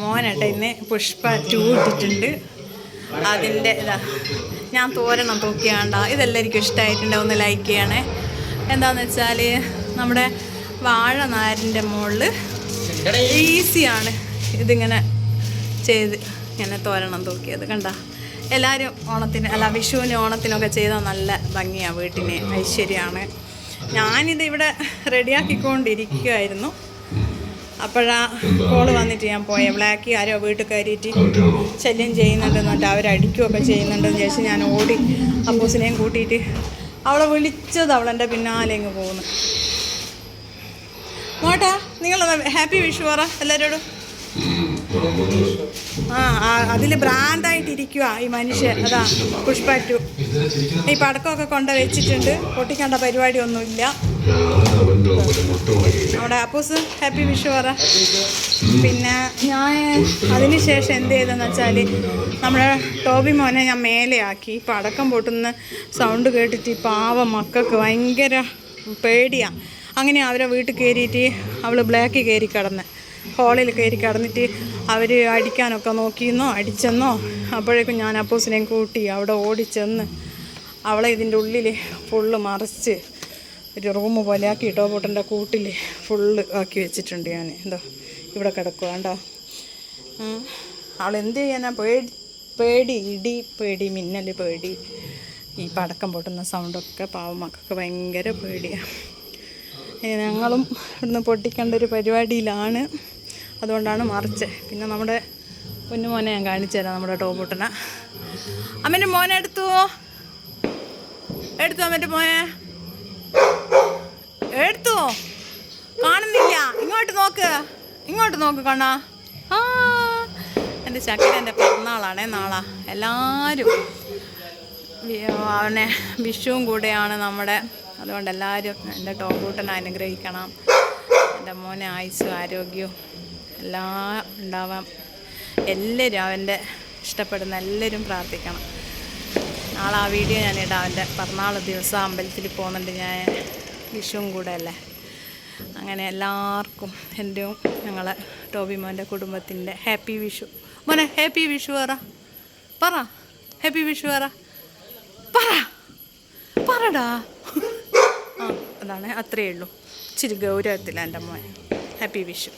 മോനേട്ട ഇന്ന് പുഷ്പ ടൂ ഇട്ടിട്ടുണ്ട്. അതിന്റെ ഇതാ ഞാൻ തോരണം തൂക്കിയാണ്ട. ഇതെല്ലാം എനിക്ക് ഇഷ്ടമായിട്ടുണ്ട് ഒന്ന് ലൈക്ക് ചെയ്യണേ. എന്താണെന്ന് വെച്ചാൽ നമ്മുടെ വാഴ നാരിന്റെ മുകളിൽ ഈസിയാണ് ഇതിങ്ങനെ ചെയ്ത് ഇങ്ങനെ തോരണം തൂക്കിയത്. കണ്ട? എല്ലാവരും ഓണത്തിന് അല്ല വിഷുവിന് ഓണത്തിനൊക്കെ ചെയ്താൽ നല്ല ഭംഗിയാണ് വീട്ടിന് ഐശ്വര്യമാണ് ഞാനിത് ഇവിടെ റെഡിയാക്കിക്കൊണ്ടിരിക്കുമായിരുന്നു അപ്പോഴാ കോൾ വന്നിട്ട് ഞാൻ പോയ. ബ്ലാക്കി ആരോ വീട്ടിൽ കയറിയിട്ട് ശല്യം ചെയ്യുന്നുണ്ടെന്ന് പറഞ്ഞിട്ട് അവരടിക്കുകയൊക്കെ ചെയ്യുന്നുണ്ടെന്ന് ചോദിച്ച് ഞാൻ ഓടി അപ്പൂസിനെയും കൂട്ടിയിട്ട് അവളെ വിളിച്ചത് അവളെന്റെ പിന്നാലെ അങ്ങ് പോകുന്നു. മോട്ടാ നിങ്ങളൊന്ന് ഹാപ്പി വിഷു പറ എല്ലാവരോടും. ആ അതിൽ ഭ്രാന്തായിട്ട് ഇരിക്കുക ഈ മനുഷ്യൻ. അതാ പുഷ്പ ടു ഈ പടക്കമൊക്കെ കൊണ്ട് വെച്ചിട്ടുണ്ട്. പൊട്ടിക്കേണ്ട പരിപാടിയൊന്നുമില്ല. അവിടെ അപ്പോസ് ഹാപ്പി വിഷു പറ. പിന്നെ ഞാൻ അതിനുശേഷം എന്ത് ചെയ്തെന്ന് വെച്ചാൽ നമ്മുടെ ടോബി മോനെ ഞാൻ മേലെയാക്കി. ഇപ്പം പടക്കം പൊട്ടുന്ന സൗണ്ട് കേട്ടിട്ട് ഈ പാവ മക്കൾക്ക് ഭയങ്കര പേടിയാണ് അങ്ങനെ അവരെ വീട്ടിൽ കയറിയിട്ട് അവൾ ബ്ലാക്ക് കയറി കിടന്ന്. ഹോളിൽ കയറി കിടന്നിട്ട് അവർ അടിക്കാനൊക്കെ നോക്കിയെന്നോ അടിച്ചെന്നോ അപ്പോഴേക്കും ഞാൻ അപ്പൂസിനെയും കൂട്ടി അവിടെ ഓടിച്ചെന്ന് അവളെ ഇതിന്റെ ഉള്ളിൽ ഫുള്ള് മറിച്ച് ഒരു റൂം പോലെ ആക്കി ടോബോട്ടന്റെ കൂട്ടിൽ ഫുള്ള് ആക്കി വെച്ചിട്ടുണ്ട് ഞാൻ എന്തോ ഇവിടെ കിടക്കുക കണ്ടോ? അവൾ എന്ത് ചെയ്യാനാ? പേടി പേടി ഇടി പേടി മിന്നൽ പേടി. ഈ പടക്കം പൊട്ടുന്ന സൗണ്ടൊക്കെ പാവമക്കൊക്കെ ഭയങ്കര പേടിയാണ് ഞങ്ങളും ഇവിടുന്ന് പൊട്ടിക്കേണ്ട ഒരു പരിപാടിയിലാണ്. അതുകൊണ്ടാണ് മറിച്ച്. പിന്നെ നമ്മുടെ കുഞ്ഞു മോനെ ഞാൻ കാണിച്ചു തരാം നമ്മുടെ ടോബൂട്ടനെ അമ്മന്റെ മോനെ എടുത്തു? എടുത്തു അമ്മന്റെ മോനെ? എടുത്തു? കാണുന്നില്ല. ഇങ്ങോട്ട് നോക്ക്. ഇങ്ങോട്ട് നോക്ക് കണ്ണാ. എന്റെ പിറന്നാളാണ് പിറന്നാളാണേ നാളാ. എല്ലാവരും അവനെ വിഷുവും കൂടെയാണ് നമ്മുടെ. അതുകൊണ്ട് എല്ലാവരും എന്റെ ടോബൂട്ടനെ അനുഗ്രഹിക്കണം. എന്റെ മോനെ ആയുസ്സും ആരോഗ്യവും എല്ലാം ഉണ്ടാവാം. എല്ലാവരും അവന്റെ ഇഷ്ടപ്പെടുന്ന എല്ലാവരും പ്രാർത്ഥിക്കണം. നാളെ ആ വീഡിയോ ഞാൻ ഇടാം അവന്റെ പിറന്നാൾ ദിവസം അമ്പലത്തിൽ പോകുന്നുണ്ട്. ഞാൻ വിഷുവും കൂടെ അല്ലേ? അങ്ങനെ എല്ലാവർക്കും എന്റെയും ഞങ്ങളെ ടോബി മോന്റെ കുടുംബത്തിന്റെ ഹാപ്പി വിഷു. മോനെ ഹാപ്പി വിഷു പറ. പറ. ഹാപ്പി വിഷു പറ. പറ. പറടാ. ആ അതാണ് അത്രയേ ഉള്ളൂ. ഇച്ചിരി ഗൗരവത്തില്ല എന്റെ മോൻ. ഹാപ്പി വിഷു.